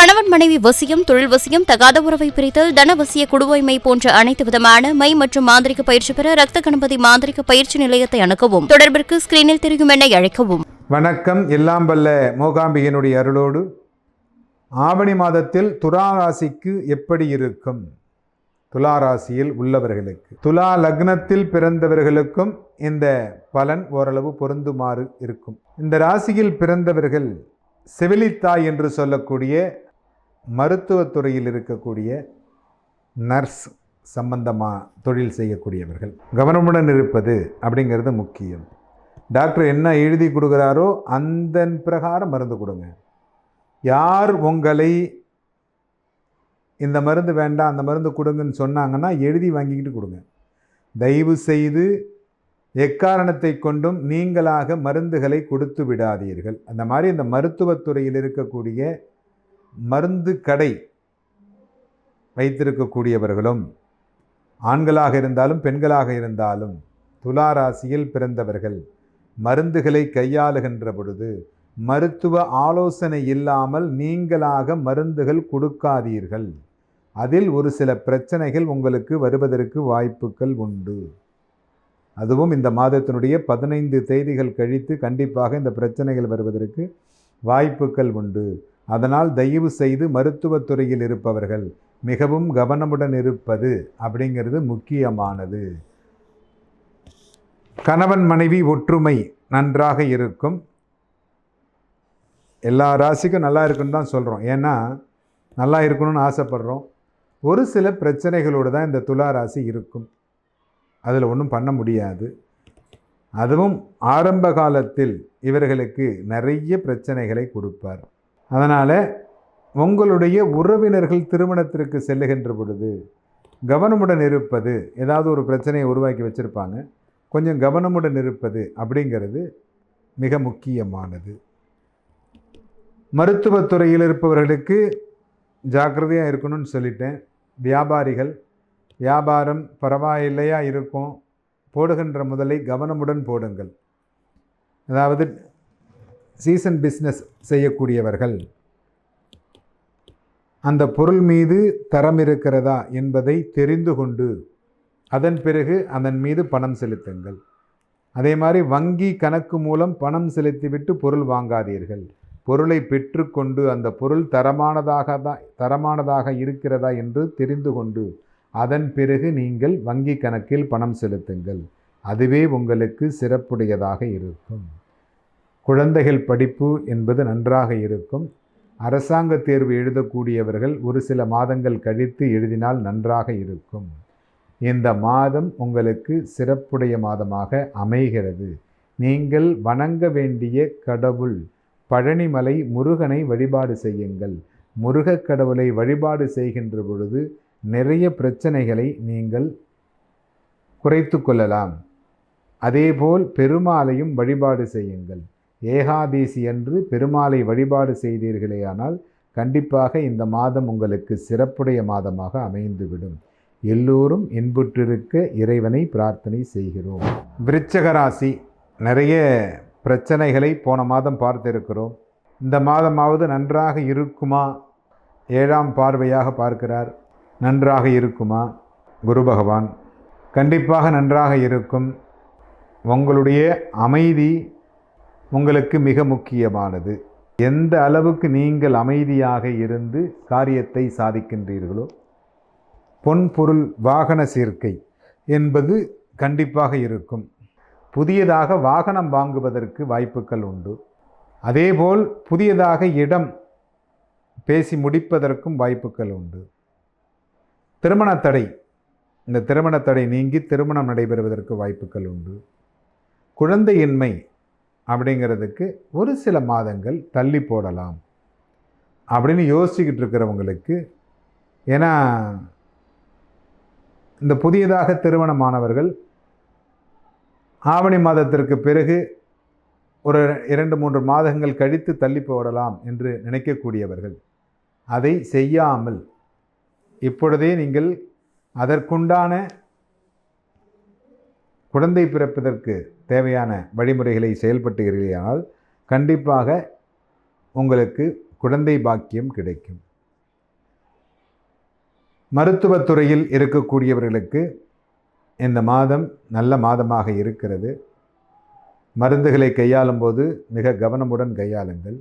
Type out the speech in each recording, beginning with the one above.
கணவன் மனைவி வசியம் தொழில் வசியம் தகாத உறவை பிரித்தல் தனவசிய குடுவைமை போன்ற அனைத்து விதமான மை மற்றும் மாந்திரிக பயிற்சி பெற ரத்த கணபதி மாந்திரிக பயிற்சி நிலையத்தை அணுகவும் தொடர்பிற்கு ஸ்கிரீனில் தெரியும் என அழைக்கவும். வணக்கம். எல்லாம் வல்ல மோகாம்பிகனுடைய அருளோடு ஆவணி மாதத்தில் துலா ராசிக்கு எப்படி இருக்கும்? துலா ராசியில் உள்ளவர்களுக்கு. துலா லக்னத்தில் பிறந்தவர்களுக்கும் இந்த பலன் ஓரளவு பொருந்துமாறு இருக்கும். இந்த ராசியில் பிறந்தவர்கள் செவிலித்தாய் என்று சொல்லக்கூடிய மருத்துவத்துறையில் இருக்கக்கூடிய நர்ஸ் சம்பந்தமாக தொழில் செய்யக்கூடியவர்கள். கவனமுடன் இருப்பது அப்படிங்கிறது முக்கியம். டாக்டர் என்ன எழுதி கொடுக்குறாரோ அந்த பிரகாரம் மருந்து கொடுங்க. யார் உங்களை இந்த மருந்து வேண்டாம் அந்த மருந்து கொடுங்கன்னு சொன்னாங்கன்னா எழுதி வாங்கிக்கிட்டு கொடுங்க. தயவு செய்து எக்காரணத்தை கொண்டும் நீங்களாக மருந்துகளை கொடுத்து விடாதீர்கள். அந்த மாதிரி இந்த மருத்துவத்துறையில் இருக்கக்கூடிய மருந்து கடை வைத்திருக்கக்கூடியவர்களும் ஆண்களாக இருந்தாலும் பெண்களாக இருந்தாலும் துலா ராசியில் பிறந்தவர்கள் மருந்துகளை கையாளுகின்ற பொழுது மருத்துவ ஆலோசனை இல்லாமல் நீங்களாக மருந்துகள் கொடுக்காதீர்கள். அதில் ஒரு சில பிரச்சனைகள் உங்களுக்கு வருவதற்கு வாய்ப்புகள் உண்டு. அதுவும் இந்த மாதத்தினுடைய பதினைந்து தேதிகள் கழித்து கண்டிப்பாக இந்த பிரச்சனைகள் வருவதற்கு வாய்ப்புகள் உண்டு. அதனால் தயவு செய்து மருத்துவத்துறையில் இருப்பவர்கள் மிகவும் கவனமுடன் இருப்பது அப்படிங்கிறது முக்கியமானது. கணவன் மனைவி ஒற்றுமை நன்றாக இருக்கும். எல்லா ராசிக்கும் நல்லா இருக்குன்னு தான் சொல்கிறோம் ஏன்னா நல்லா இருக்கணும்னு ஆசைப்படுறோம். ஒரு சில பிரச்சனைகளோடு தான் இந்த துலா ராசி இருக்கும். அதில் ஒன்றும் பண்ண முடியாது. அதுவும் ஆரம்ப காலத்தில் இவர்களுக்கு நிறைய பிரச்சனைகளை கொடுப்பார். அதனால் உங்களுடைய உறவினர்கள் திருமணத்திற்கு செல்லுகின்ற பொழுது கவனமுடன் இருப்பது ஏதாவது ஒரு பிரச்சனையை உருவாக்கி வச்சுருப்பாங்க. கொஞ்சம் கவனமுடன் இருப்பது அப்படிங்கிறது மிக முக்கியமானது. மருத்துவத்துறையில் இருப்பவர்களுக்கு ஜாக்கிரதையாக இருக்கணும்னு சொல்லிட்டேன். வியாபாரிகள் வியாபாரம் பரவாயில்லையா இருக்கும் போடுகின்ற முதலை கவனமுடன் போடுங்கள். அதாவது சீசன் பிஸ்னஸ் செய்யக்கூடியவர்கள். அந்த பொருள் மீது தரம் இருக்கிறதா என்பதை தெரிந்து கொண்டு அதன் பிறகு அதன் மீது பணம் செலுத்துங்கள். அதே மாதிரி வங்கி கணக்கு மூலம் பணம் செலுத்திவிட்டு பொருள் வாங்காதீர்கள். பொருளை பெற்றுக்கொண்டு அந்த பொருள் தரமானதாக தான் தரமானதாக இருக்கிறதா என்று தெரிந்து கொண்டு அதன் பிறகு நீங்கள் வங்கி கணக்கில் பணம் செலுத்துங்கள். அதுவே உங்களுக்கு சிறப்புடையதாக இருக்கும். குழந்தைகள் படிப்பு என்பது நன்றாக இருக்கும். அரசாங்க தேர்வு எழுதக்கூடியவர்கள் ஒரு சில மாதங்கள் கழித்து எழுதினால் நன்றாக இருக்கும். இந்த மாதம் உங்களுக்கு சிறப்புடைய மாதமாக அமைகிறது. நீங்கள் வணங்க வேண்டிய கடவுள் பழனிமலை முருகனை வழிபாடு செய்யுங்கள். முருகக் கடவுளை வழிபாடு செய்கின்ற பொழுது நிறைய பிரச்சனைகளை நீங்கள் குறைத்து கொள்ளலாம். அதேபோல் பெருமாளையும் வழிபாடு செய்யுங்கள். ஏகாதேசி அன்று பெருமாளை வழிபாடு செய்தீர்களேயானால் கண்டிப்பாக இந்த மாதம் உங்களுக்கு சிறப்புடைய மாதமாக அமைந்துவிடும். எல்லோரும் இன்புற்றிருக்க இறைவனை பிரார்த்தனை செய்கிறோம். விருச்சகராசி நிறைய பிரச்சனைகளை போன மாதம் பார்த்திருக்கிறோம். இந்த மாதமாவது நன்றாக இருக்குமா? ஏழாம் பார்வையாக பார்க்கிறார். நன்றாக இருக்குமா? குரு பகவான். கண்டிப்பாக நன்றாக இருக்கும். உங்களுடைய அமைதி உங்களுக்கு மிக முக்கியமானது. எந்த அளவுக்கு நீங்கள் அமைதியாக இருந்து காரியத்தை சாதிக்கின்றீர்களோ பொன் பொருள் வாகன சேர்க்கை என்பது கண்டிப்பாக இருக்கும். புதியதாக வாகனம் வாங்குவதற்கு வாய்ப்புகள் உண்டு. அதேபோல் புதியதாக இடம் பேசி முடிப்பதற்கும் வாய்ப்புகள் உண்டு. திருமண தடை. இந்த திருமண தடை நீங்கி திருமணம் நடைபெறுவதற்கு வாய்ப்புகள் உண்டு. குழந்தையின்மை. அப்படிங்கிறதுக்கு ஒரு சில மாதங்கள் தள்ளி போடலாம் அப்படின்னு யோசிச்சுக்கிட்டு இருக்கிறவங்களுக்கு ஏன்னா இந்த புதியதாக திருமணமானவர்கள் ஆவணி மாதத்திற்கு பிறகு ஒரு இரண்டு மூன்று மாதங்கள் கழித்து தள்ளி போடலாம் என்று நினைக்கக்கூடியவர்கள் அதை செய்யாமல் இப்பொழுதே நீங்கள் அதற்குண்டான குழந்தை பிறப்பதற்கு தேவையான வழிமுறைகளை செயல்பட்டுகிறீர்களானால் கண்டிப்பாக உங்களுக்கு குழந்தை பாக்கியம் கிடைக்கும். மருத்துவத்துறையில் இருக்கக்கூடியவர்களுக்கு இந்த மாதம் நல்ல மாதமாக இருக்கிறது. மருந்துகளை கையாளும் போது மிக கவனமுடன் கையாளுங்கள்.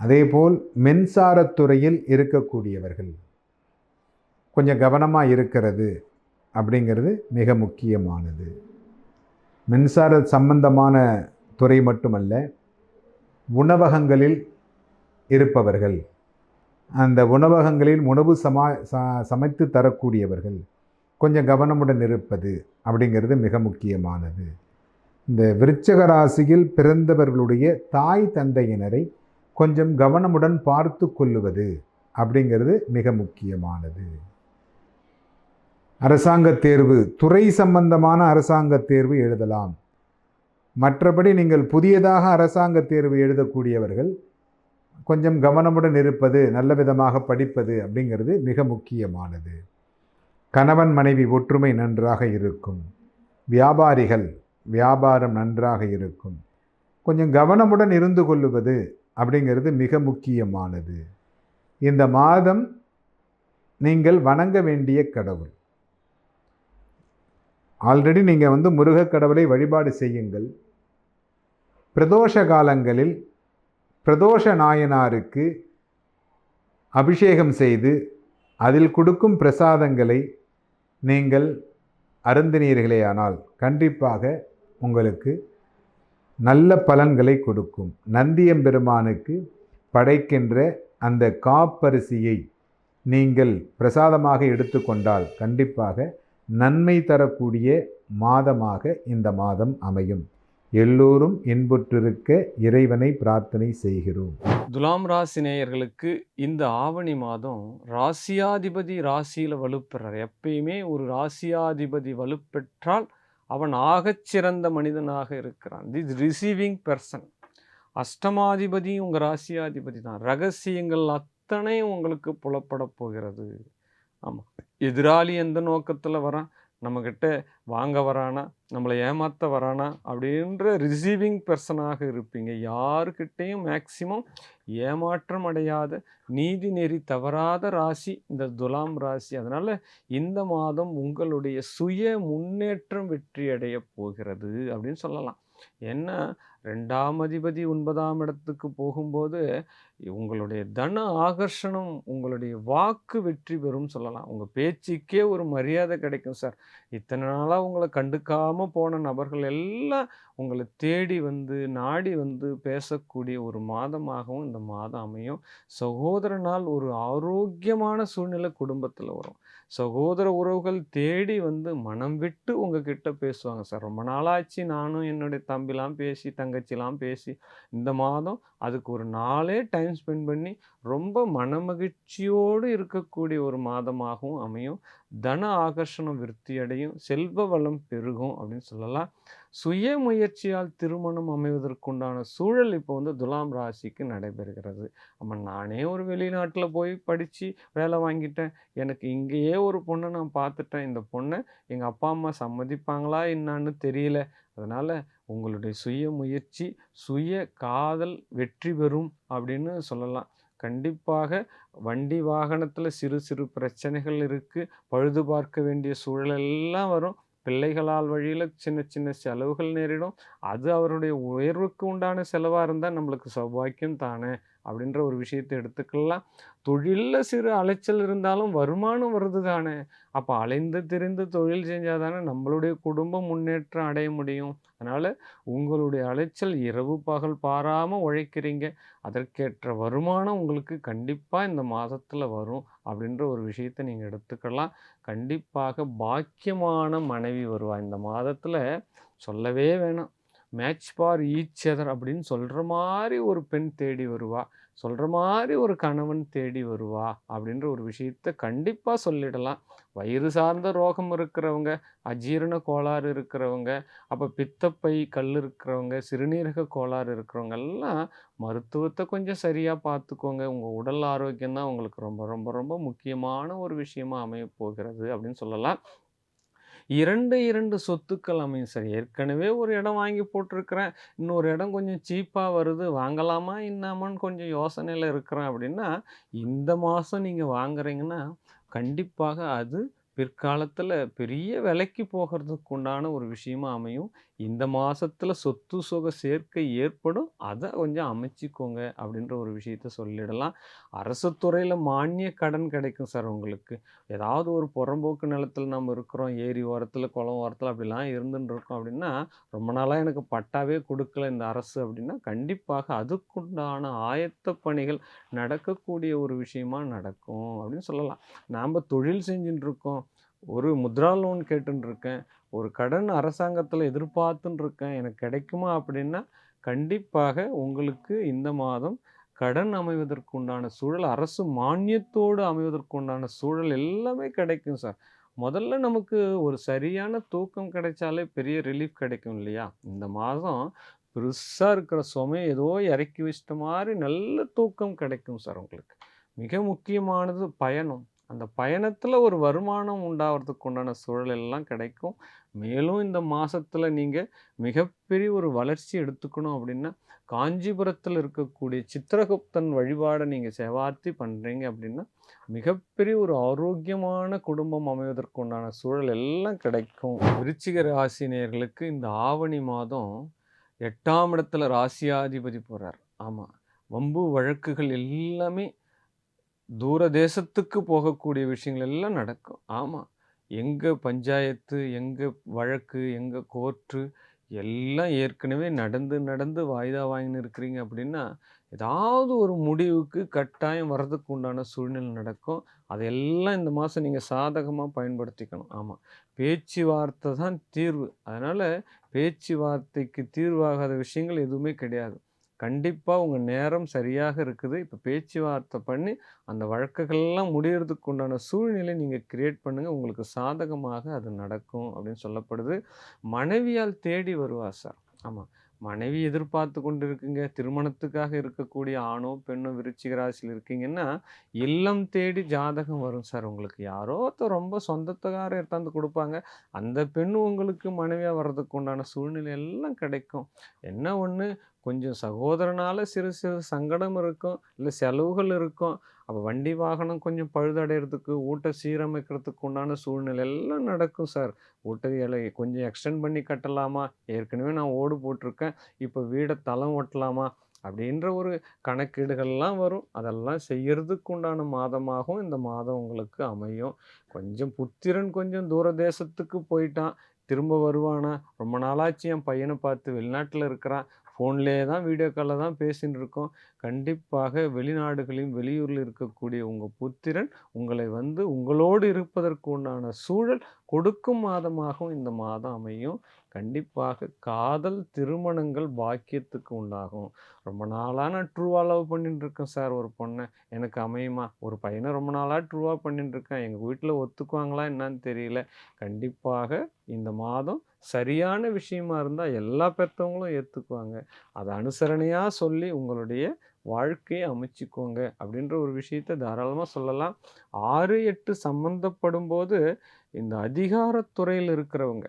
அதேபோல் மின்சாரத்துறையில் இருக்கக்கூடியவர்கள் கொஞ்சம் கவனமாக இருக்கிறது. அப்படிங்கிறது மிக முக்கியமானது. மின்சார சம்பந்தமான துறை மட்டுமல்ல உணவகங்களில் இருப்பவர்கள் அந்த உணவகங்களில் உணவு சமா ச- சமைத்து தரக்கூடியவர்கள் கொஞ்சம் கவனமுடன் இருப்பது அப்படிங்கிறது மிக முக்கியமானது. இந்த விருச்சக ராசியில் பிறந்தவர்களுடைய தாய் தந்தையினரை கொஞ்சம் கவனமுடன் பார்த்து கொள்ளுவது அப்படிங்கிறது மிக முக்கியமானது. அரசாங்க தேர்வு துறை சம்பந்தமான அரசாங்க தேர்வு எழுதலாம். மற்றபடி நீங்கள் புதியதாக அரசாங்க தேர்வு எழுதக்கூடியவர்கள் கொஞ்சம் கவனமுடன் இருப்பது நல்ல விதமாக படிப்பது அப்படிங்கிறது மிக முக்கியமானது. கணவன் மனைவி ஒற்றுமை நன்றாக இருக்கும். வியாபாரிகள் வியாபாரம் நன்றாக இருக்கும். கொஞ்சம் கவனமுடன் இருந்து கொள்ளுவது அப்படிங்கிறது மிக முக்கியமானது. இந்த மாதம் நீங்கள் வணங்க வேண்டிய கடவுள். ஆல்ரெடி நீங்கள் வந்து முருகக் கடவுளை வழிபாடு செய்யுங்கள். பிரதோஷ காலங்களில் பிரதோஷ நாயனாருக்கு அபிஷேகம் செய்து அதில் கொடுக்கும் பிரசாதங்களை நீங்கள் அருந்தினீர்களேயானால் கண்டிப்பாக உங்களுக்கு நல்ல பலன்களை கொடுக்கும். நந்தியம்பெருமானுக்கு படைக்கின்ற அந்த காப்பரிசியை நீங்கள் பிரசாதமாக எடுத்துக்கொண்டால் கண்டிப்பாக நன்மை தரக்கூடிய மாதமாக இந்த மாதம் அமையும். எல்லோரும் இன்புற்றிருக்க இறைவனை பிரார்த்தனை செய்கிறோம். துலாம் ராசி நேயர்களுக்கு இந்த ஆவணி மாதம் ராசியாதிபதி ராசியில் வலுப்பெறார். எப்பயுமே ஒரு ராசியாதிபதி வலுப்பெற்றால் அவன் ஆகச்சிறந்த மனிதனாக இருக்கிறான். தி ரிசீவிங் பர்சன் அஷ்டமாதிபதி உங்கள் ராசியாதிபதி தான். ரகசியங்கள் அத்தனை உங்களுக்கு புலப்பட போகிறது. ஆமாம் எதிராளி எந்த நோக்கத்தில் வரான்? நம்மக்கிட்ட வாங்க வரானா? நம்மளை ஏமாற்ற வரானா? அப்படின்ற ரிசீவிங் பர்சனாக இருப்பீங்க. யாருக்கிட்டேயும் மேக்சிமம் ஏமாற்றம் அடையாத நீதி நெறி தவறாத ராசி இந்த துலாம் ராசி. அதனால் இந்த மாதம் உங்களுடைய சுய முன்னேற்றம் வெற்றி அடைய போகிறது அப்படின்னு சொல்லலாம். என்ன? ரெண்டாம் அதிபதி ஒன்பதாம் இடத்துக்கு போகும்போது உங்களுடைய தன ஆகர்ஷணம் உங்களுடைய வாக்கு வெற்றி பெறும் சொல்லலாம். உங்கள் பேச்சுக்கே ஒரு மரியாதை கிடைக்கும் சார். இத்தனை நாளாக உங்களை கண்டுக்காமல் போன நபர்கள் எல்லாம் உங்களை தேடி வந்து நாடி வந்து பேசக்கூடிய ஒரு மாதமாகவும் இந்த மாதம் அமையும். சகோதரனால் ஒரு ஆரோக்கியமான சூழ்நிலை குடும்பத்தில் வரும். சகோதர உறவுகள் தேடி வந்து மனம் விட்டு உங்ககிட்ட பேசுவாங்க. சார் ரொம்ப நாளாச்சு நானும் என்னுடைய தம்பிலாம் பேசி தங்கச்சிலாம் பேசி இந்த மாதம் அதுக்கு ஒரு நாளே டைம் ஸ்பெண்ட் பண்ணி ரொம்ப மனமகிழ்ச்சியோடு இருக்கக்கூடிய ஒரு மாதமாகவும் அமையும். தன ஆகர்ஷணம் விருத்தி அடையும் செல்வ வளம் பெருகும் அப்படின்னு சொல்லலாம். சுய முயற்சியால் திருமணம் அமைவதற்குண்டான சூழல் இப்போ வந்து துலாம் ராசிக்கு நடைபெறுகிறது. நம்ம நானே ஒரு வெளிநாட்டில் போய் படித்து வேலை வாங்கிட்டேன். எனக்கு இங்கேயே ஒரு பொண்ணை நான் பார்த்துட்டேன். இந்த பொண்ணை எங்கள் அப்பா அம்மா சம்மதிப்பாங்களா என்னான்னு தெரியல. அதனால் உங்களுடைய சுய முயற்சி சுய காதல் வெற்றி பெறும் அப்படின்னு சொல்லலாம். கண்டிப்பாக வண்டி வாகனத்தில் சிறு சிறு பிரச்சனைகள் இருக்குது பழுது பார்க்க வேண்டிய சூழல் எல்லாம் வரும். பிள்ளைகளால் வழியில் சின்ன சின்ன செலவுகள் நேரிடும். அது அவருடைய உயர்வுக்கு உண்டான செலவாக இருந்தால் நம்மளுக்கு சௌபாக்கியம் தானே. அப்படின்ற ஒரு விஷயத்தை எடுத்துக்கலாம். தொழிலில் சிறு அலைச்சல் இருந்தாலும் வருமானம் வருது தானே. அப்போ அலைந்து திரிந்து தொழில் செஞ்சால் தானே நம்மளுடைய குடும்பம் முன்னேற்றம் அடைய முடியும். அதனால் உங்களுடைய அலைச்சல் இரவு பகல் பாராமல் உழைக்கிறீங்க. அதற்கேற்ற வருமானம் உங்களுக்கு கண்டிப்பாக இந்த மாதத்தில் வரும் அப்படின்ற ஒரு விஷயத்தை நீங்கள் எடுத்துக்கலாம். கண்டிப்பாக பாக்கியமான மனைவி வருவாள் இந்த மாதத்தில் சொல்லவே வேணாம். மேட்ச் ஃபார் ஈச் அதர் அப்படின்னு சொல்கிற மாதிரி ஒரு பெண் தேடி வருவா. சொல்கிற மாதிரி ஒரு கணவன் தேடி வருவா அப்படின்ற ஒரு விஷயத்தை கண்டிப்பாக சொல்லிடலாம். வயிறு சார்ந்த ரோகம் இருக்கிறவங்க அஜீரண கோளாறு இருக்கிறவங்க அப்போ பித்தப்பை கல் இருக்கிறவங்க சிறுநீரக கோளாறு இருக்கிறவங்க எல்லாம் மருத்துவத்தை கொஞ்சம் சரியாக பார்த்துக்கோங்க. உங்கள் உடல் ஆரோக்கியம் தான் உங்களுக்கு ரொம்ப ரொம்ப ரொம்ப முக்கியமான ஒரு விஷயமாக அமையப்போகிறது அப்படின்னு சொல்லலாம். இரண்டு இரண்டு சொத்துக்கள் அமையும். சார் ஏற்கனவே ஒரு இடம் வாங்கி போட்டிருக்கிறேன். இன்னொரு இடம் கொஞ்சம் சீப்பாக வருது. வாங்கலாமா இன்னாமான்னு கொஞ்சம் யோசனையில் இருக்கிறேன் அப்படின்னா இந்த மாதம் நீங்கள் வாங்குறீங்கன்னா கண்டிப்பாக அது பிற்காலத்தில் பெரிய விலைக்கு போகிறதுக்கு உண்டான ஒரு விஷயமா அமையும். இந்த மாதத்தில் சொத்து சுக சேர்க்கை ஏற்படும். அதை கொஞ்சம் அமைச்சிக்கோங்க அப்படின்ற ஒரு விஷயத்த சொல்லிடலாம். அரசு துறையில் மானிய கடன் கிடைக்கும் சார் உங்களுக்கு. ஏதாவது ஒரு புறம்போக்கு நிலத்தில் நம்ம இருக்கிறோம். ஏரி ஓரத்தில் குளம் ஓரத்தில் அப்படிலாம் இருந்துன்னு இருக்கோம் அப்படின்னா ரொம்ப நாளாக எனக்கு பட்டாவே கொடுக்கல இந்த அரசு அப்படின்னா கண்டிப்பாக அதுக்குண்டான ஆயத்த பணிகள் நடக்கக்கூடிய ஒரு விஷயமா நடக்கும் அப்படின்னு சொல்லலாம். நாம் தொழில் செஞ்சுட்டு இருக்கோம். ஒரு முத்ரா லோன் கேட்டுருக்கேன் ஒரு கடன் அரசாங்கத்தில் எதிர்பார்த்துன்னு இருக்கேன் எனக்கு கிடைக்குமா அப்படின்னா கண்டிப்பாக உங்களுக்கு இந்த மாதம் கடன் அமைவதற்கு உண்டான சூழல் அரசு மானியத்தோடு அமைவதற்கு உண்டான சூழல் எல்லாமே கிடைக்கும் சார். முதல்ல நமக்கு ஒரு சரியான தூக்கம் கிடைச்சாலே பெரிய ரிலீஃப் கிடைக்கும் இல்லையா? இந்த மாதம் பெருசாக இருக்கிற சுமையை ஏதோ இறக்கி வச்சிட்ட மாதிரி நல்ல தூக்கம் கிடைக்கும் சார் உங்களுக்கு. மிக முக்கியமானது பயணம். அந்த பயணத்தில் ஒரு வருமானம் உண்டாகிறதுக்கு உண்டான சூழல் எல்லாம் கிடைக்கும். மேலும் இந்த மாதத்தில் நீங்கள் மிகப்பெரிய ஒரு வளர்ச்சி எடுத்துக்கணும் அப்படின்னா காஞ்சிபுரத்தில் இருக்கக்கூடிய சித்திரகுப்தன் வழிபாடை நீங்கள் செவார்த்தி பண்ணுறீங்க அப்படின்னா மிகப்பெரிய ஒரு ஆரோக்கியமான குடும்பம் அமைவதற்கு உண்டான சூழல் எல்லாம் கிடைக்கும். விருச்சிக ராசினியர்களுக்கு இந்த ஆவணி மாதம் எட்டாம் இடத்துல ராசியாதிபதி போகிறார் ஆமாம் வம்பு வழக்குகள் எல்லாமே தூர தேசத்துக்கு போகக்கூடிய விஷயங்கள் எல்லாம் நடக்கும். ஆமாம் எங்கே பஞ்சாயத்து எங்கே வழக்கு எங்கே கோர்ட்டு எல்லாம் ஏற்கனவே நடந்து நடந்து வாய்தா வாங்கின்னு இருக்கிறீங்க அப்படின்னா ஏதாவது ஒரு முடிவுக்கு கட்டாயம் வர்றதுக்கு உண்டான சூழ்நிலை நடக்கும். அதையெல்லாம் இந்த மாதம் நீங்கள் சாதகமாக பயன்படுத்திக்கணும். ஆமாம் பேச்சுவார்த்தை தான் தீர்வு. அதனால் பேச்சுவார்த்தைக்கு தீர்வாகாத விஷயங்கள் எதுவுமே கிடையாது. கண்டிப்பாக உங்கள் நேரம் சரியாக இருக்குது. இப்போ பேச்சுவார்த்தை பண்ணி அந்த வழக்குகள்லாம் முடிகிறதுக்கு உண்டான சூழ்நிலை நீங்கள் கிரியேட் பண்ணுங்கள் உங்களுக்கு சாதகமாக அது நடக்கும் அப்படின்னு சொல்லப்படுது. மனைவியால் தேடி வருவா சார் ஆமாம் மனைவி எதிர்பார்த்து கொண்டு இருக்குங்க திருமணத்துக்காக இருக்கக்கூடிய ஆணோ பெண்ணோ விருச்சிக ராசியில் இருக்கீங்கன்னா இல்லம் தேடி ஜாதகம் வரும் சார் உங்களுக்கு யாரோ ரொம்ப சொந்தத்துக்காரர் எடுத்தாந்து கொடுப்பாங்க. அந்த பெண் உங்களுக்கு மனைவியாக வர்றதுக்கு உண்டான சூழ்நிலை எல்லாம் கிடைக்கும். என்ன ஒன்று கொஞ்சம் சகோதரனால் சிறு சிறு சங்கடம் இருக்கும் இல்லை செலவுகள் இருக்கும். அப்போ வண்டி வாகனம் கொஞ்சம் பழுதடைகிறதுக்கு ஊட்ட சீரமைக்கிறதுக்கு உண்டான சூழ்நிலை எல்லாம் நடக்கும் சார். ஊட்ட இலை கொஞ்சம் எக்ஸ்டெண்ட் பண்ணி கட்டலாமா? ஏற்கனவே நான் ஓடு போட்டிருக்கேன். இப்போ வீடை தளம் ஒட்டலாமா? அப்படின்ற ஒரு கணக்கீடுகள்லாம் வரும். அதெல்லாம் செய்கிறதுக்கு உண்டான மாதமாகவும் இந்த மாதம் உங்களுக்கு அமையும். கொஞ்சம் புத்திரன் கொஞ்சம் தூர தேசத்துக்கு போயிட்டான். திரும்ப வருவானா? ரொம்ப நாளாச்சு என் பையனை பார்த்து வெளிநாட்டில் இருக்கிறான். ஃபோன்லேயே தான் வீடியோ காலில் தான் பேசின்னு இருக்கோம். கண்டிப்பாக வெளிநாடுகளிலும் வெளியூரில் இருக்கக்கூடிய உங்கள் புத்திரன் உங்களை வந்து உங்களோடு இருப்பதற்கு உண்டான சூழல் கொடுக்கும் மாதமாகவும் இந்த மாதம் அமையும். கண்டிப்பாக காதல் திருமணங்கள் பாக்கியத்துக்கு உண்டாகும். ரொம்ப நாளாக நான் ட்ரூவாக லவ் பண்ணிட்டுருக்கேன் சார் ஒரு பொண்ணை. எனக்கு அமையுமா? ஒரு பையனை ரொம்ப நாளாக ட்ரூவாக பண்ணிட்டுருக்கேன். எங்கள் வீட்டில் ஒத்துக்குவாங்களா என்னன்னு தெரியல. கண்டிப்பாக இந்த மாதம் சரியான விஷயமா இருந்தால் எல்லா பெற்றவங்களும் ஏற்றுக்குவாங்க அதை அனுசரணையாக சொல்லி உங்களுடைய வாழ்க்கையை அமைச்சிக்கோங்க அப்படின்ற ஒரு விஷயத்தை தாராளமாக சொல்லலாம். ஆறு எட்டு சம்மந்தப்படும் போது இந்த அதிகாரத்துறையில் இருக்கிறவங்க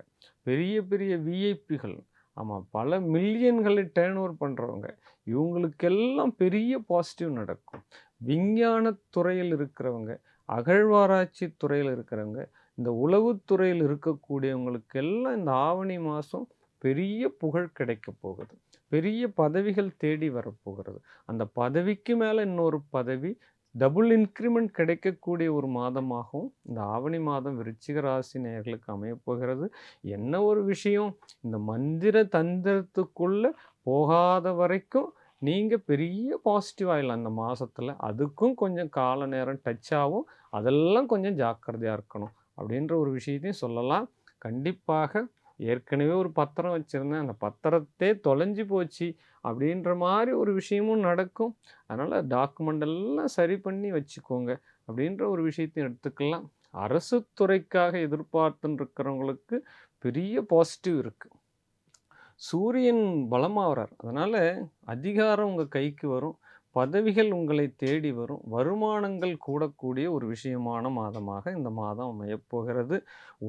பெரிய பெரிய விஐபிகள் ஆமாம் பல மில்லியன்களை டேர்ன் ஓவர் பண்ணுறவங்க இவங்களுக்கெல்லாம் பெரிய பாசிட்டிவ் நடக்கும். விஞ்ஞான துறையில் இருக்கிறவங்க அகழ்வாராய்ச்சி துறையில் இருக்கிறவங்க இந்த உளவுத்துறையில் இருக்கக்கூடியவங்களுக்கெல்லாம் இந்த ஆவணி மாதம் பெரிய புகழ் கிடைக்க போகுது. பெரிய பதவிகள் தேடி வரப்போகிறது அந்த பதவிக்கு மேலே இன்னொரு பதவி டபுள் இன்க்ரிமெண்ட் கிடைக்கக்கூடிய ஒரு மாதமாகவும் இந்த ஆவணி மாதம் விருச்சிக ராசி நேர்களுக்கு அமையப்போகிறது என்ன ஒரு விஷயம்? இந்த மந்திர தந்திரத்துக்குள்ளே போகாத வரைக்கும் நீங்கள் பெரிய பாசிட்டிவ் ஆகிடலாம் அந்த மாதத்தில் அதுக்கும் கொஞ்சம் கால நேரம் டச் ஆகும் அதெல்லாம் கொஞ்சம் ஜாக்கிரதையாக இருக்கணும். அப்படின்ற ஒரு விஷயத்தையும் சொல்லலாம். கண்டிப்பாக ஏற்கனவே ஒரு பத்திரம் வச்சுருந்தேன். அந்த பத்திரத்தே தொலைஞ்சு போச்சு. அப்படின்ற மாதிரி ஒரு விஷயமும் நடக்கும். அதனால் டாக்குமெண்ட் எல்லாம் சரி பண்ணி வச்சுக்கோங்க. அப்படின்ற ஒரு விஷயத்தையும் எடுத்துக்கலாம். அரசு துறைக்காக எதிர்பார்த்துன்னு இருக்கிறவங்களுக்கு பெரிய பாசிட்டிவ் இருக்குது சூரியன் பலமாக வரார். அதனால் அதிகாரம் உங்கள் கைக்கு வரும். பதவிகள் உங்களை தேடி வரும். வருமானங்கள் கூடக்கூடிய ஒரு விஷயமான மாதமாக இந்த மாதம் அமையப் போகிறது.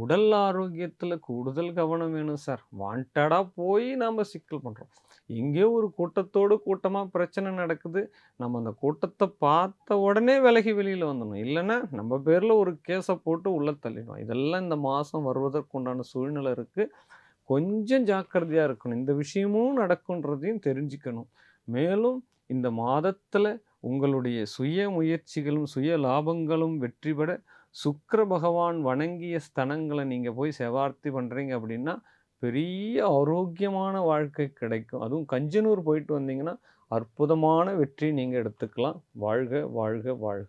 உடல் ஆரோக்கியத்தில் கூடுதல் கவனம் வேணும் சார். வாண்டடாக போய் நாம் சிக்கல் பண்ணுறோம் எங்கேயோ ஒரு கூட்டத்தோடு கூட்டமாக பிரச்சனை நடக்குது. நம்ம அந்த கூட்டத்தை பார்த்த உடனே விலகி வெளியில் வந்துடணும். இல்லைன்னா நம்ம பேரில் ஒரு கேஸை போட்டு உள்ளே தள்ளிடும் இதெல்லாம் இந்த மாதம் வருவதற்குண்டான சூழ்நிலை இருக்குது கொஞ்சம் ஜாக்கிரதையாக இருக்கணும். இந்த விஷயமும் நடக்குன்றதையும் தெரிஞ்சுக்கணும். மேலும் இந்த மாதத்தில் உங்களுடைய சுய முயற்சிகளும் சுய லாபங்களும் வெற்றி பெற சுக்கர பகவான் வணங்கிய ஸ்தனங்களை நீங்கள் போய் செவார்த்தி பண்ணுறீங்க அப்படின்னா பெரிய ஆரோக்கியமான வாழ்க்கை கிடைக்கும். அதுவும் கஞ்சனூர் போயிட்டு வந்தீங்கன்னா அற்புதமான வெற்றி நீங்கள் எடுத்துக்கலாம். வாழ்க வாழ்க வாழ்க.